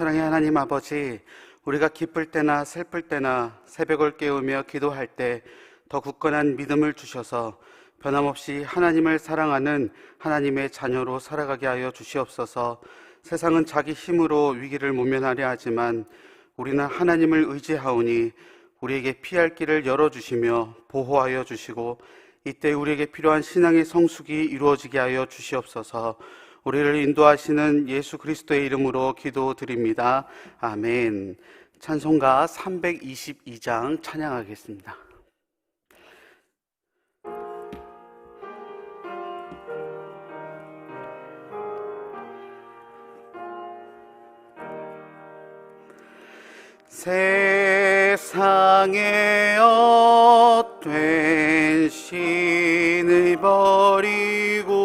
사랑의 하나님 아버지, 우리가 기쁠 때나 슬플 때나 새벽을 깨우며 기도할 때 더 굳건한 믿음을 주셔서 변함없이 하나님을 사랑하는 하나님의 자녀로 살아가게 하여 주시옵소서. 세상은 자기 힘으로 위기를 모면하려 하지만 우리는 하나님을 의지하오니 우리에게 피할 길을 열어주시며 보호하여 주시고 이때 우리에게 필요한 신앙의 성숙이 이루어지게 하여 주시옵소서 우리를 인도하시는 예수 그리스도의 이름으로 기도드립니다. 아멘. 찬송가 322장 찬양하겠습니다. 세상에 헛된 신을 버리고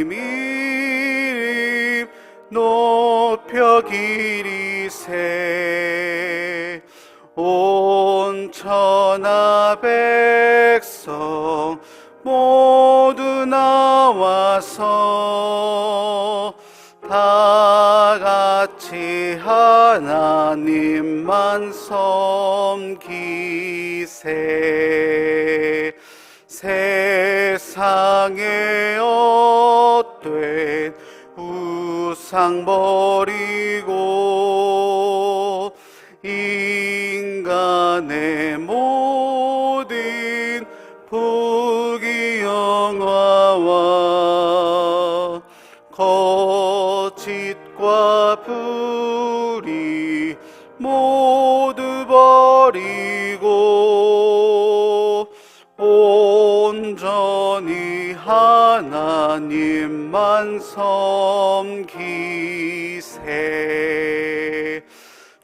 이름 높여 기리세. 온 천하 백성 모두 나와서 다 같이 하나님만 섬기세. 세상에 헛된 우상 버리고 인간의 모든 부귀 영화와 거짓과 불의 모두 버리고 하나님만 섬기세.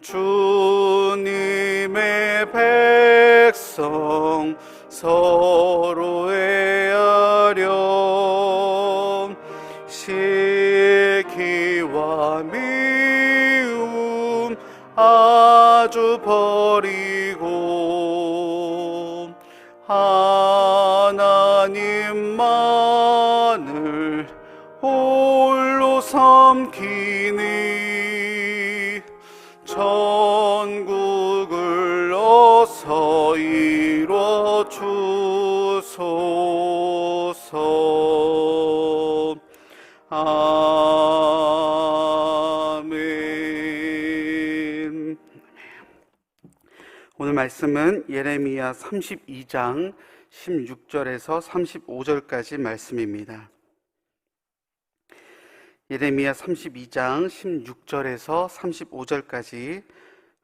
주님의 백성 서 아멘. 오늘 말씀은 예레미야 32장 16절에서 35절까지 말씀입니다. 예레미야 32장 16절에서 35절까지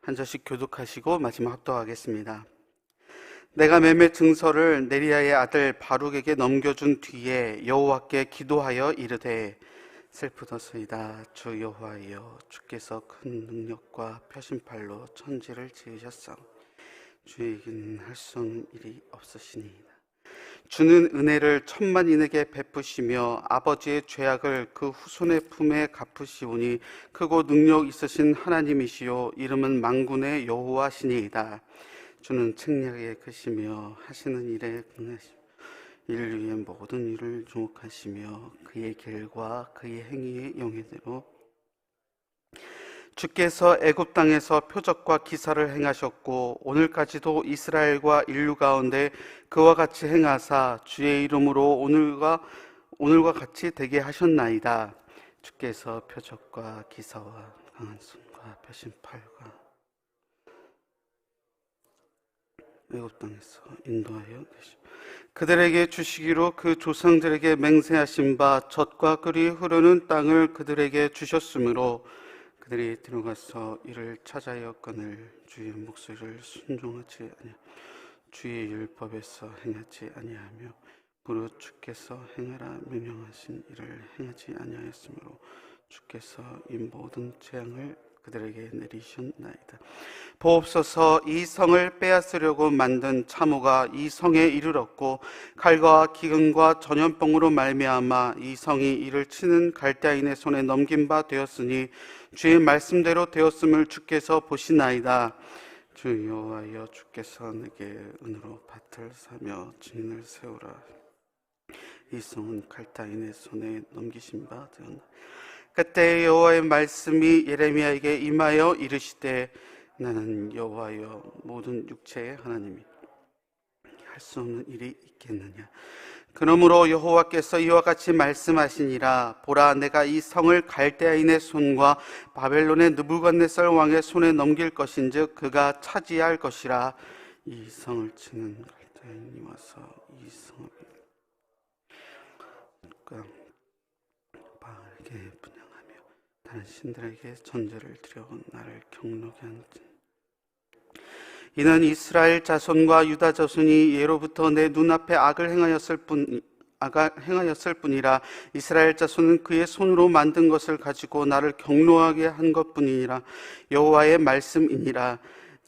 한 절씩 교독하시고 마지막 합독하겠습니다. 내가 매매 증서를 네리아의 아들 바룩에게 넘겨준 뒤에 여호와께 기도하여 이르되 슬프도소이다. 주 여호와여 주께서 큰 능력과 표심팔로 천지를 지으셨사 주에게는 할 수 없는 일이 없으시니이다. 주는 은혜를 천만인에게 베푸시며 아버지의 죄악을 그 후손의 품에 갚으시오니 크고 능력 있으신 하나님이시요 이름은 망군의 여호와시니이다. 주는 책략에 크시며 하시는 일에 능하시며 인류의 모든 일을 주목하시며 그의 길과 그의 행위의 영예대로 주께서 애굽 땅에서 표적과 기사를 행하셨고 오늘까지도 이스라엘과 인류 가운데 그와 같이 행하사 주의 이름으로 오늘과 오늘과 같이 되게 하셨나이다. 주께서 표적과 기사와 강한 손과 표심팔과 애굽 땅에서 인도하여 계시. 그들에게 주시기로 그 조상들에게 맹세하신 바 젖과 꿀이 흐르는 땅을 그들에게 주셨으므로 그들이 들어가서 이를 건을 주의 목소리를 순종하지 아니 주의 율법에서 행하지 아니하며 무릇 주께서 행하라 명령하신 일을 행하지 아니하였으므로 주께서 이 모든 재앙을 그들에게 내리셨나이다. 보옵소서 이 성을 빼앗으려고 만든 참호가 이 성에 이르렀고 칼과 기근과 전염병으로 말미암아 이 성이 이를 치는 갈대아인의 손에 넘긴 바 되었으니 주의 말씀대로 되었음을 주께서 보시나이다. 주 여호와여 주께서 내게 은으로 밭을 사며 증인을 세우라. 이 성은 갈대아인의 손에 넘기신 바 되었나. 그때 여호와의 말씀이 예레미야에게 임하여 이르시되 나는 여호와여 모든 육체의 하나님이 할 수 없는 일이 있겠느냐? 그러므로 여호와께서 이와 같이 말씀하시니라. 보라 내가 이 성을 갈대아인의 손과 바벨론의 느부갓네살 왕의 손에 넘길 것인즉 그가 차지할 것이라. 이 성을 치는 갈대아인이 와서 이 성을 그러니까 바르게 다른 신들에게 전제를 드려 나를 경록게 한 이는 이스라엘 자손과 유다 자손이 예로부터 내 눈앞에 악을 행하였을 뿐 아가 행하였을 뿐이라 이스라엘 자손은 그의 손으로 만든 것을 가지고 나를 경로하게 한 것뿐이니라. 여호와의 말씀이니라.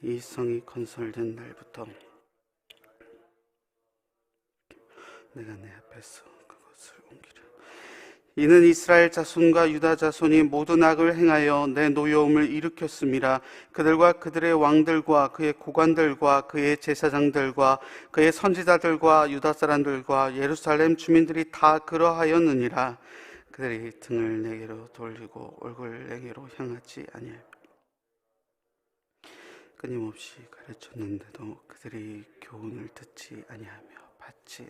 이 성이 건설된 날부터 내가 내 앞에서 이는 이스라엘 자손과 유다 자손이 모든 악을 행하여 내 노여움을 일으켰습니다. 그들과 그들의 왕들과 그의 고관들과 그의 제사장들과 그의 선지자들과 유다 사람들과 예루살렘 주민들이 다 그러하였느니라. 그들이 등을 내게로 돌리고 얼굴 내게로 향하지 아니하며 끊임없이 가르쳤는데도 그들이 교훈을 듣지 아니하며 받지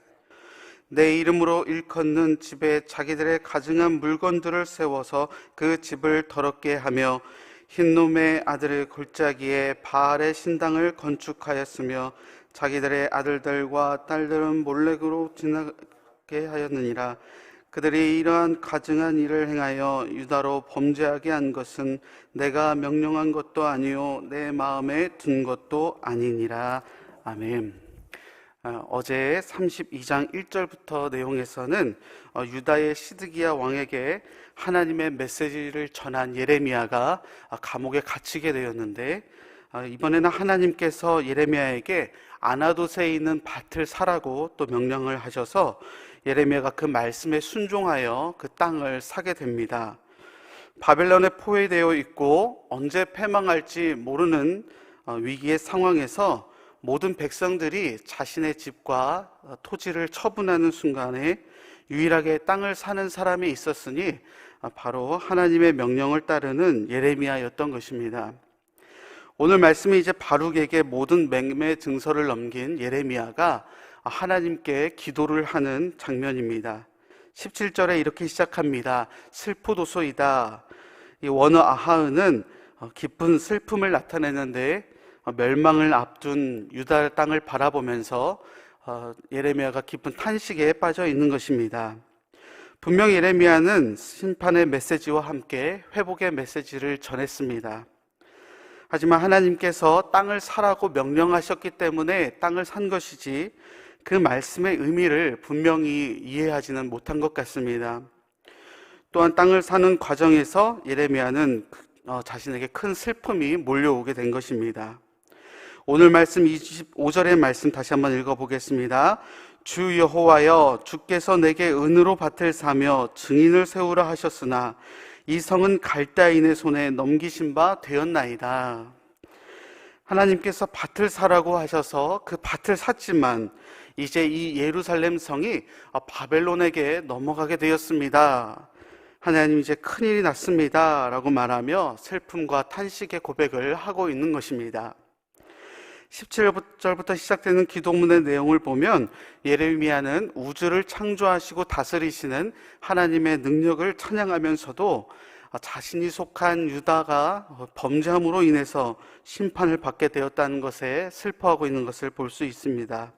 내 이름으로 일컫는 집에 자기들의 가증한 물건들을 세워서 그 집을 더럽게 하며 흰놈의 아들의 골짜기에 바알의 신당을 건축하였으며 자기들의 아들들과 딸들은 몰래그로 지나게 하였느니라 그들이 이러한 가증한 일을 행하여 유다로 범죄하게 한 것은 내가 명령한 것도 아니요 내 마음에 둔 것도 아니니라 아멘. 어, 어제 32장 1절부터 내용에서는 어, 유다의 시드기야 왕에게 하나님의 메시지를 전한 예레미야가 어, 감옥에 갇히게 되었는데 이번에는 하나님께서 예레미야에게 아나도세에 있는 밭을 사라고 또 명령을 하셔서 예레미야가 그 말씀에 순종하여 그 땅을 사게 됩니다. 바벨론에 포위되어 있고 언제 패망할지 모르는 위기의 상황에서 모든 백성들이 자신의 집과 토지를 처분하는 순간에 유일하게 땅을 사는 사람이 있었으니 바로 하나님의 명령을 따르는 예레미야였던 것입니다. 오늘 말씀이 이제 바룩에게 모든 맹매 증서를 넘긴 예레미야가 하나님께 기도를 하는 장면입니다. 17절에 이렇게 시작합니다. 슬프도소이다. 이 원어 아하은은 깊은 슬픔을 나타내는데 어, 멸망을 앞둔 유다 땅을 바라보면서 어, 예레미야가 깊은 탄식에 빠져 있는 것입니다. 분명 예레미야는 심판의 메시지와 함께 회복의 메시지를 전했습니다. 하지만 하나님께서 땅을 사라고 명령하셨기 때문에 땅을 산 것이지 그 말씀의 의미를 분명히 이해하지는 못한 것 같습니다. 또한 땅을 사는 과정에서 예레미야는 어, 자신에게 큰 슬픔이 몰려오게 된 것입니다. 오늘 말씀 25절의 말씀 다시 한번 읽어보겠습니다. 주 여호와여 주께서 내게 은으로 밭을 사며 증인을 세우라 하셨으나 이 성은 갈대인의 손에 넘기신 바 되었나이다. 하나님께서 밭을 사라고 하셔서 그 밭을 샀지만 이제 이 예루살렘 성이 바벨론에게 넘어가게 되었습니다. 하나님 이제 큰일이 났습니다. 라고 말하며 슬픔과 탄식의 고백을 하고 있는 것입니다. 17절부터 시작되는 기도문의 내용을 보면 예레미야는 우주를 창조하시고 다스리시는 하나님의 능력을 찬양하면서도 자신이 속한 유다가 범죄함으로 인해서 심판을 받게 되었다는 것에 슬퍼하고 있는 것을 볼 수 있습니다.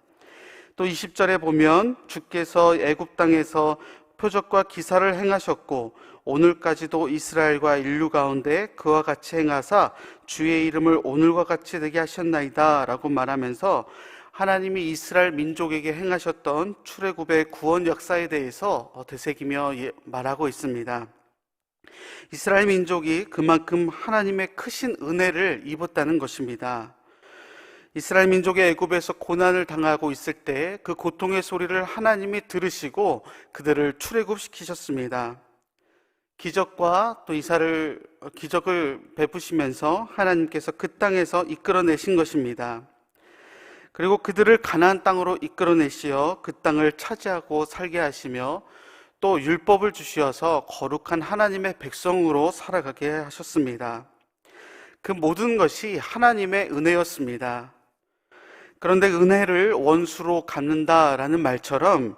또 20절에 보면 주께서 애굽 땅에서 표적과 기사를 행하셨고 오늘까지도 이스라엘과 인류 가운데 그와 같이 행하사 주의 이름을 오늘과 같이 되게 하셨나이다 라고 말하면서 하나님이 이스라엘 민족에게 행하셨던 출애굽의 구원 역사에 대해서 되새기며 예, 말하고 있습니다. 이스라엘 민족이 그만큼 하나님의 크신 은혜를 입었다는 것입니다. 이스라엘 민족의 애굽에서 고난을 당하고 있을 때 그 고통의 소리를 하나님이 들으시고 그들을 출애굽시키셨습니다. 기적과 또 이사를 기적을 베푸시면서 하나님께서 그 땅에서 이끌어내신 것입니다. 그리고 그들을 가나안 땅으로 이끌어내시어 그 땅을 차지하고 살게 하시며 또 율법을 주시어서 거룩한 하나님의 백성으로 살아가게 하셨습니다. 그 모든 것이 하나님의 은혜였습니다. 그런데 은혜를 원수로 갚는다라는 말처럼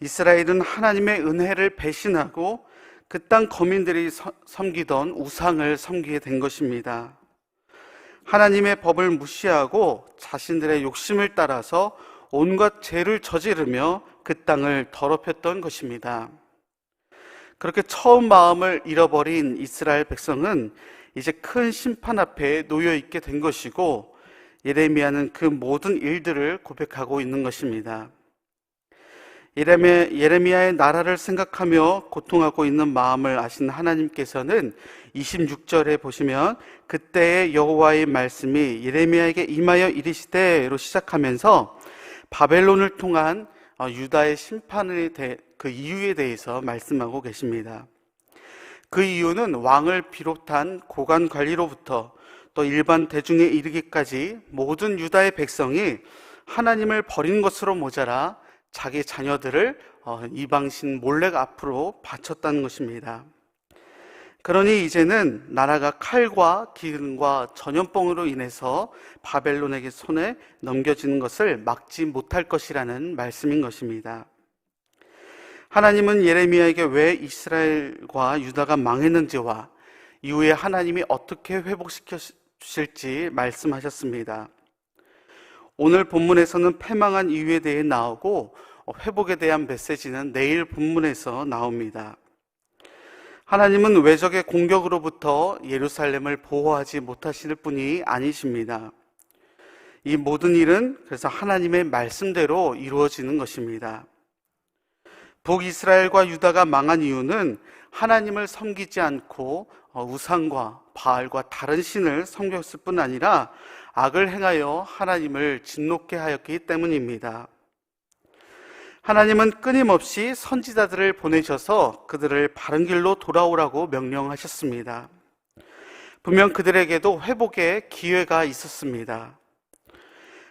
이스라엘은 하나님의 은혜를 배신하고 그 땅 거민들이 섬기던 우상을 섬기게 된 것입니다. 하나님의 법을 무시하고 자신들의 욕심을 따라서 온갖 죄를 저지르며 그 땅을 더럽혔던 것입니다. 그렇게 처음 마음을 잃어버린 이스라엘 백성은 이제 큰 심판 앞에 놓여 있게 된 것이고 예레미야는 그 모든 일들을 고백하고 있는 것입니다. 예레미야의 나라를 생각하며 고통하고 있는 마음을 아신 하나님께서는 26절에 보시면 그때의 여호와의 말씀이 예레미야에게 임하여 이르시되로 시작하면서 바벨론을 통한 어, 유다의 심판에 대해 그 이유에 대해서 말씀하고 계십니다. 그 이유는 왕을 비롯한 고관 관리로부터 또 일반 대중에 이르기까지 모든 유다의 백성이 하나님을 버린 것으로 모자라 자기 자녀들을 어, 이방신 몰래 앞으로 바쳤다는 것입니다. 그러니 이제는 나라가 칼과 기근과 전염병으로 인해서 바벨론에게 손에 넘겨지는 것을 막지 못할 것이라는 말씀인 것입니다. 하나님은 예레미야에게 왜 이스라엘과 유다가 망했는지와 이후에 하나님이 어떻게 회복시켜 주실지 말씀하셨습니다. 오늘 본문에서는 패망한 이유에 대해 나오고 회복에 대한 메시지는 내일 본문에서 나옵니다. 하나님은 외적의 공격으로부터 예루살렘을 보호하지 못하실 분이 아니십니다. 이 모든 일은 그래서 하나님의 말씀대로 이루어지는 것입니다. 북이스라엘과 유다가 망한 이유는 하나님을 섬기지 않고 어, 우상과 바알과 다른 신을 섬겼을 뿐 아니라 악을 행하여 하나님을 진노케 하였기 때문입니다. 하나님은 끊임없이 선지자들을 보내셔서 그들을 바른 길로 돌아오라고 명령하셨습니다. 분명 그들에게도 회복의 기회가 있었습니다.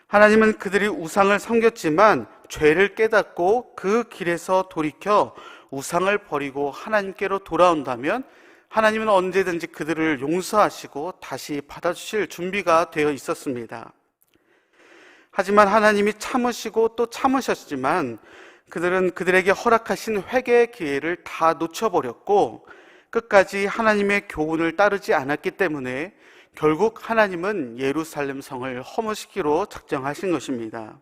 하나님은 그들이 우상을 섬겼지만 죄를 깨닫고 그 길에서 돌이켜 우상을 버리고 하나님께로 돌아온다면 하나님은 언제든지 그들을 용서하시고 다시 받아주실 준비가 되어 있었습니다. 하지만 하나님이 참으시고 또 참으셨지만 그들은 그들에게 허락하신 회개의 기회를 다 놓쳐버렸고 끝까지 하나님의 교훈을 따르지 않았기 때문에 결국 하나님은 예루살렘 성을 허무시키로 작정하신 것입니다.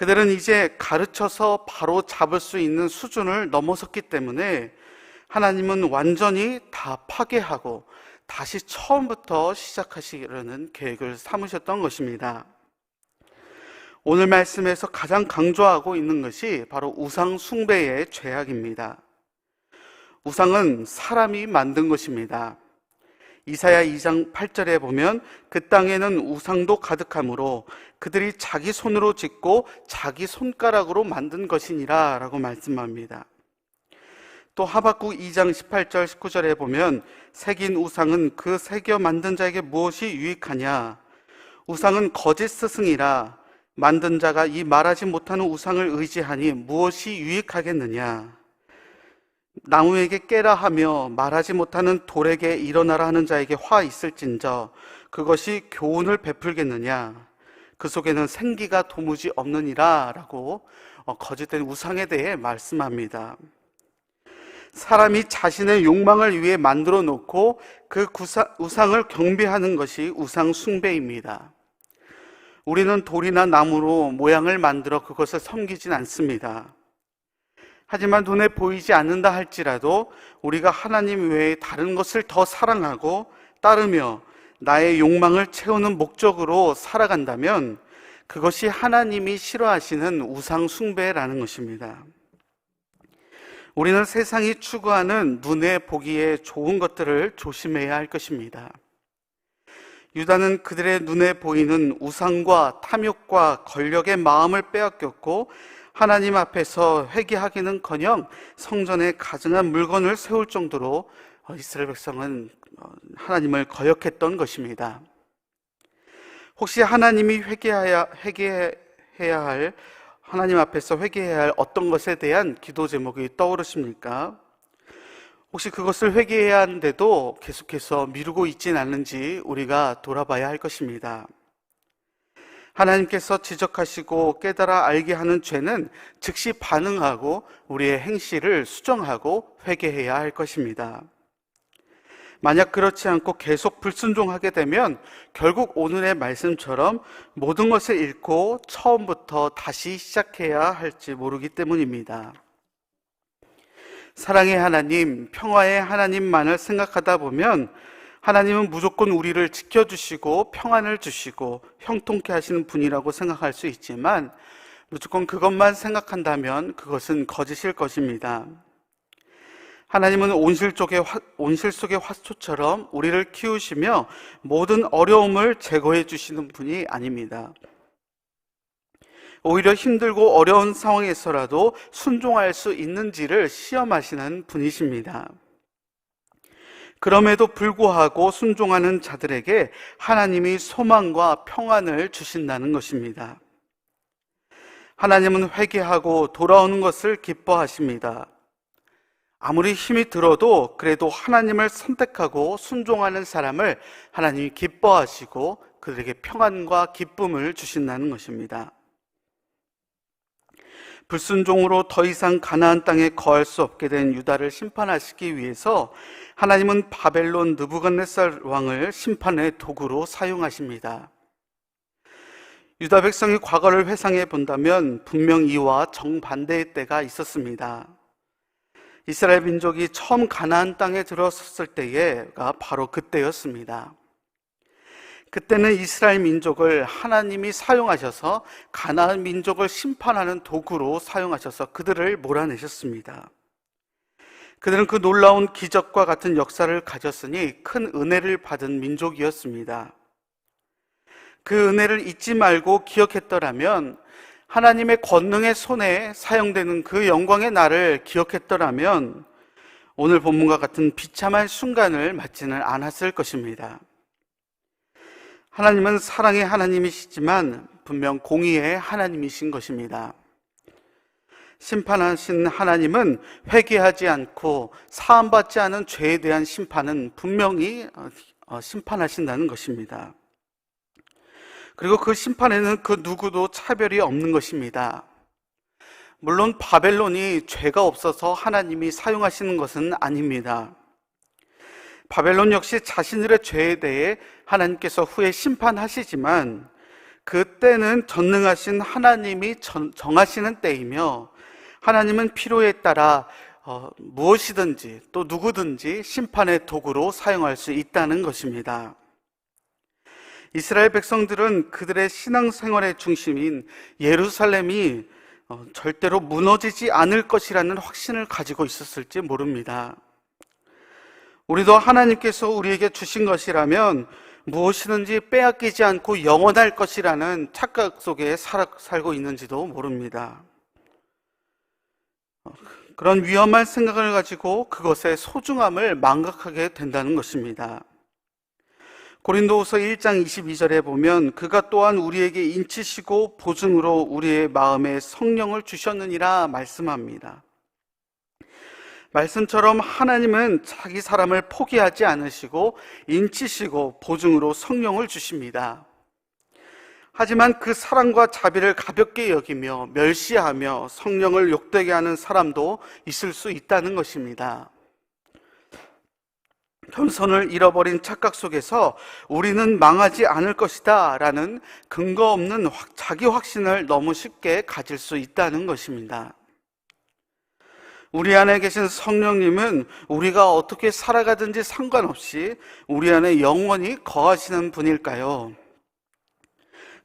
그들은 이제 가르쳐서 바로 잡을 수 있는 수준을 넘어섰기 때문에 하나님은 완전히 다 파괴하고 다시 처음부터 시작하시려는 계획을 삼으셨던 것입니다. 오늘 말씀에서 가장 강조하고 있는 것이 바로 우상 숭배의 죄악입니다. 우상은 사람이 만든 것입니다. 이사야 2장 8절에 보면 그 땅에는 우상도 가득하므로 그들이 자기 손으로 짓고 자기 손가락으로 만든 것이니라 라고 말씀합니다. 또 하박국 2장 18절 19절에 보면 새긴 우상은 그 새겨 만든 자에게 무엇이 유익하냐 우상은 거짓 스승이라 만든 자가 이 말하지 못하는 우상을 의지하니 무엇이 유익하겠느냐 나무에게 깨라 하며 말하지 못하는 돌에게 일어나라 하는 자에게 화 있을진저 그것이 교훈을 베풀겠느냐 그 속에는 생기가 도무지 없느니라 라고 어, 거짓된 우상에 대해 말씀합니다. 사람이 자신의 욕망을 위해 만들어 놓고 그 우상을 경배하는 것이 우상 숭배입니다. 우리는 돌이나 나무로 모양을 만들어 그것을 섬기진 않습니다. 하지만 눈에 보이지 않는다 할지라도 우리가 하나님 외에 다른 것을 더 사랑하고 따르며 나의 욕망을 채우는 목적으로 살아간다면 그것이 하나님이 싫어하시는 우상 숭배라는 것입니다. 우리는 세상이 추구하는 눈에 보기에 좋은 것들을 조심해야 할 것입니다. 유다는 그들의 눈에 보이는 우상과 탐욕과 권력의 마음을 빼앗겼고 하나님 앞에서 회개하기는커녕 성전에 가증한 물건을 세울 정도로 이스라엘 백성은 하나님을 거역했던 것입니다. 혹시 하나님이 회개해야, 회개해야 할 하나님 앞에서 회개해야 할 어떤 것에 대한 기도 제목이 떠오르십니까? 혹시 그것을 회개해야 하는데도 계속해서 미루고 있진 않는지 우리가 돌아봐야 할 것입니다. 하나님께서 지적하시고 깨달아 알게 하는 죄는 즉시 반응하고 우리의 행실을 수정하고 회개해야 할 것입니다. 만약 그렇지 않고 계속 불순종하게 되면 결국 오늘의 말씀처럼 모든 것을 잃고 처음부터 다시 시작해야 할지 모르기 때문입니다. 사랑의 하나님, 평화의 하나님만을 생각하다 보면 하나님은 무조건 우리를 지켜주시고 평안을 주시고 형통케 하시는 분이라고 생각할 수 있지만 무조건 그것만 생각한다면 그것은 거짓일 것입니다. 하나님은 온실 속의, 온실 속의 화초처럼 우리를 키우시며 모든 어려움을 제거해 주시는 분이 아닙니다. 오히려 힘들고 어려운 상황에서라도 순종할 수 있는지를 시험하시는 분이십니다. 그럼에도 불구하고 순종하는 자들에게 하나님이 소망과 평안을 주신다는 것입니다. 하나님은 회개하고 돌아오는 것을 기뻐하십니다. 아무리 힘이 들어도 그래도 하나님을 선택하고 순종하는 사람을 하나님이 기뻐하시고 그들에게 평안과 기쁨을 주신다는 것입니다. 불순종으로 더 이상 가나안 땅에 거할 수 없게 된 유다를 심판하시기 위해서 하나님은 바벨론 느부갓네살 왕을 심판의 도구로 사용하십니다. 유다 백성이 과거를 회상해 본다면 분명 이와 정반대의 때가 있었습니다. 이스라엘 민족이 처음 가나안 땅에 들어섰을 때가 바로 그때였습니다. 그때는 이스라엘 민족을 하나님이 사용하셔서 가나안 민족을 심판하는 도구로 사용하셔서 그들을 몰아내셨습니다. 그들은 그 놀라운 기적과 같은 역사를 가졌으니 큰 은혜를 받은 민족이었습니다. 그 은혜를 잊지 말고 기억했더라면 하나님의 권능의 손에 사용되는 그 영광의 날을 기억했더라면 오늘 본문과 같은 비참한 순간을 맞지는 않았을 것입니다. 하나님은 사랑의 하나님이시지만 분명 공의의 하나님이신 것입니다. 심판하신 하나님은 회개하지 않고 사함받지 않은 죄에 대한 심판은 분명히 어, 심판하신다는 것입니다. 그리고 그 심판에는 그 누구도 차별이 없는 것입니다. 물론 바벨론이 죄가 없어서 하나님이 사용하시는 것은 아닙니다. 바벨론 역시 자신들의 죄에 대해 하나님께서 후에 심판하시지만 그때는 전능하신 하나님이 정하시는 때이며 하나님은 필요에 따라 어, 무엇이든지 또 누구든지 심판의 도구로 사용할 수 있다는 것입니다. 이스라엘 백성들은 그들의 신앙생활의 중심인 예루살렘이 어, 절대로 무너지지 않을 것이라는 확신을 가지고 있었을지 모릅니다. 우리도 하나님께서 우리에게 주신 것이라면 무엇이든지 빼앗기지 않고 영원할 것이라는 착각 속에 살, 살고 있는지도 모릅니다. 어, 그런 위험한 생각을 가지고 그것의 소중함을 망각하게 된다는 것입니다. 고린도후서 1장 22절에 보면 그가 또한 우리에게 인치시고 보증으로 우리의 마음에 성령을 주셨느니라 말씀합니다. 말씀처럼 하나님은 자기 사람을 포기하지 않으시고 인치시고 보증으로 성령을 주십니다. 하지만 그 사랑과 자비를 가볍게 여기며 멸시하며 성령을 욕되게 하는 사람도 있을 수 있다는 것입니다. 겸손을 잃어버린 착각 속에서 우리는 망하지 않을 것이다 라는 근거 없는 확- 자기 확신을 너무 쉽게 가질 수 있다는 것입니다. 우리 안에 계신 성령님은 우리가 어떻게 살아가든지 상관없이 우리 안에 영원히 거하시는 분일까요?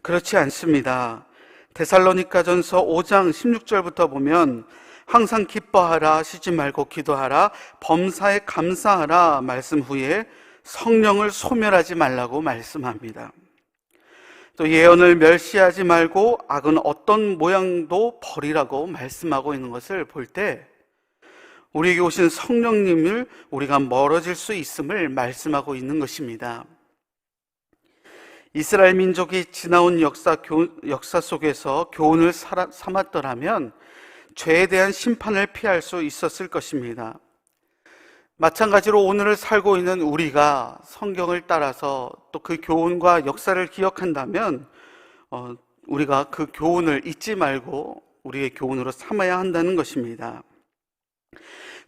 그렇지 않습니다. 데살로니가전서 5장 16절부터 보면 항상 기뻐하라 쉬지 말고 기도하라 범사에 감사하라 말씀 후에 성령을 소멸하지 말라고 말씀합니다. 또 예언을 멸시하지 말고 악은 어떤 모양도 버리라고 말씀하고 있는 것을 볼 때 우리에게 오신 성령님을 우리가 멀어질 수 있음을 말씀하고 있는 것입니다. 이스라엘 민족이 지나온 역사, 교, 역사 속에서 교훈을 살아- 삼았더라면 죄에 대한 심판을 피할 수 있었을 것입니다. 마찬가지로 오늘을 살고 있는 우리가 성경을 따라서 또 그 교훈과 역사를 기억한다면 어, 우리가 그 교훈을 잊지 말고 우리의 교훈으로 삼아야 한다는 것입니다.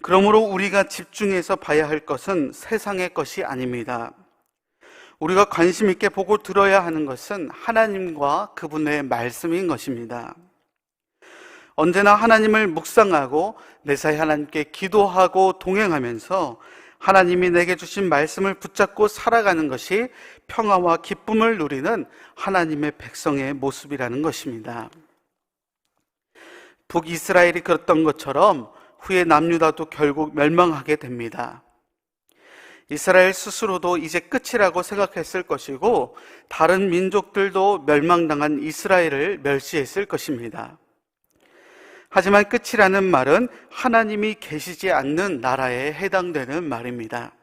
그러므로 우리가 집중해서 봐야 할 것은 세상의 것이 아닙니다. 우리가 관심 있게 보고 들어야 하는 것은 하나님과 그분의 말씀인 것입니다. 언제나 하나님을 묵상하고 매사에 하나님께 기도하고 동행하면서 하나님이 내게 주신 말씀을 붙잡고 살아가는 것이 평화와 기쁨을 누리는 하나님의 백성의 모습이라는 것입니다. 북이스라엘이 그랬던 것처럼 후에 남유다도 결국 멸망하게 됩니다. 이스라엘 스스로도 이제 끝이라고 생각했을 것이고 다른 민족들도 멸망당한 이스라엘을 멸시했을 것입니다. 하지만 끝이라는 말은 하나님이 계시지 않는 나라에 해당되는 말입니다.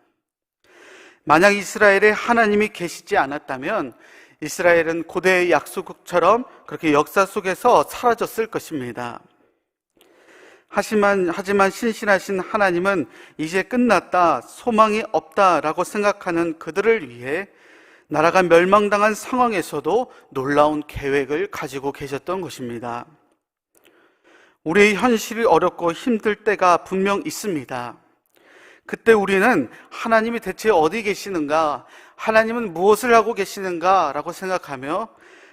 만약 이스라엘에 하나님이 계시지 않았다면 이스라엘은 고대의 약속처럼 그렇게 역사 속에서 사라졌을 것입니다. 하지만, 하지만 신실하신 하나님은 이제 끝났다, 소망이 없다라고 생각하는 그들을 위해 나라가 멸망당한 상황에서도 놀라운 계획을 가지고 계셨던 것입니다. 우리의 현실이 어렵고 힘들 때가 분명 있습니다. 그때 우리는 하나님이 대체 어디 계시는가? 하나님은 무엇을 하고 계시는가? 라고 생각하며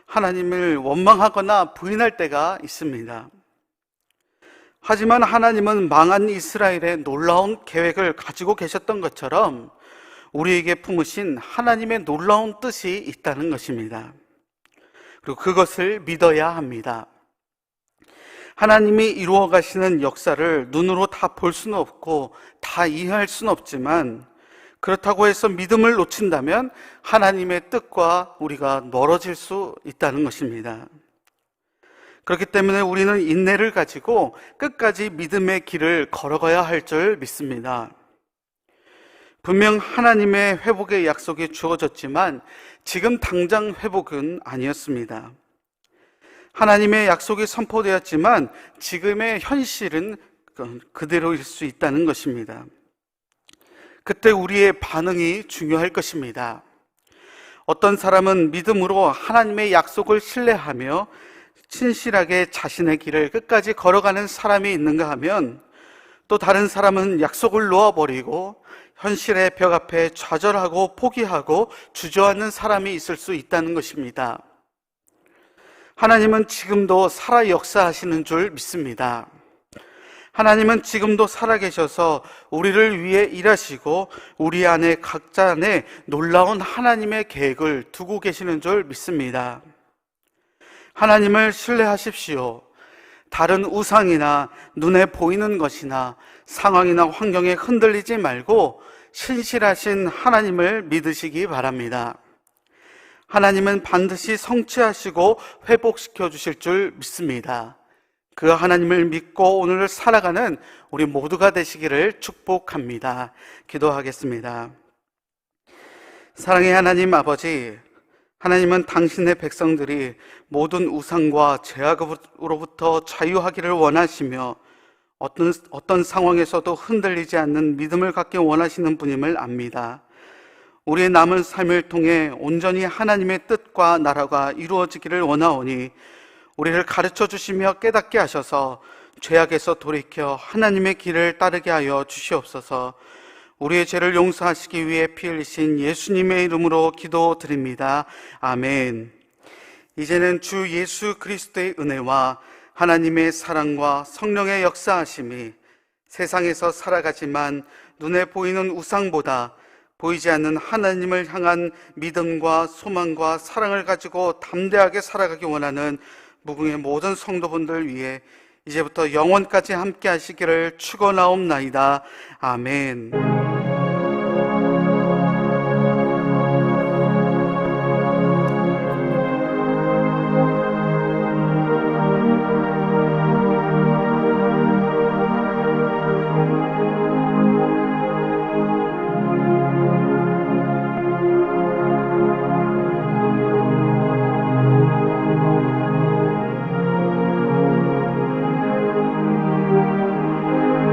하나님을 원망하거나 부인할 때가 있습니다. 하지만 하나님은 망한 이스라엘의 놀라운 계획을 가지고 계셨던 것처럼 우리에게 품으신 하나님의 놀라운 뜻이 있다는 것입니다. 그리고 그것을 믿어야 합니다. 하나님이 이루어 가시는 역사를 눈으로 다 볼 수는 없고 다 이해할 수는 없지만 그렇다고 해서 믿음을 놓친다면 하나님의 뜻과 우리가 멀어질 수 있다는 것입니다. 그렇기 때문에 우리는 인내를 가지고 끝까지 믿음의 길을 걸어가야 할 줄 믿습니다. 분명 하나님의 회복의 약속이 주어졌지만 지금 당장 회복은 아니었습니다. 하나님의 약속이 선포되었지만 지금의 현실은 그대로일 수 있다는 것입니다. 그때 우리의 반응이 중요할 것입니다. 어떤 사람은 믿음으로 하나님의 약속을 신뢰하며 신실하게 자신의 길을 끝까지 걸어가는 사람이 있는가 하면 또 다른 사람은 약속을 놓아버리고 현실의 벽 앞에 좌절하고 포기하고 주저앉는 사람이 있을 수 있다는 것입니다. 하나님은 지금도 살아 역사하시는 줄 믿습니다. 하나님은 지금도 살아계셔서 우리를 위해 일하시고 우리 안에 각자 안에 놀라운 하나님의 계획을 두고 계시는 줄 믿습니다. 하나님을 신뢰하십시오. 다른 우상이나 눈에 보이는 것이나 상황이나 환경에 흔들리지 말고 신실하신 하나님을 믿으시기 바랍니다. 하나님은 반드시 성취하시고 회복시켜 주실 줄 믿습니다. 그 하나님을 믿고 오늘을 살아가는 우리 모두가 되시기를 축복합니다. 기도하겠습니다. 사랑의 하나님 아버지, 하나님은 당신의 백성들이 모든 우상과 죄악으로부터 자유하기를 원하시며 어떤, 어떤 상황에서도 흔들리지 않는 믿음을 갖기 원하시는 분임을 압니다. 우리의 남은 삶을 통해 온전히 하나님의 뜻과 나라가 이루어지기를 원하오니 우리를 가르쳐 주시며 깨닫게 하셔서 죄악에서 돌이켜 하나님의 길을 따르게 하여 주시옵소서 우리의 죄를 용서하시기 위해 피 흘리신 예수님의 이름으로 기도드립니다. 아멘. 이제는 주 예수 그리스도의 은혜와 하나님의 사랑과 성령의 역사하심이 세상에서 살아가지만 눈에 보이는 우상보다 보이지 않는 하나님을 향한 믿음과 소망과 사랑을 가지고 담대하게 살아가기 원하는 무궁의 모든 성도분들 위해 이제부터 영원까지 함께 하시기를 축원하옵나이다. 아멘.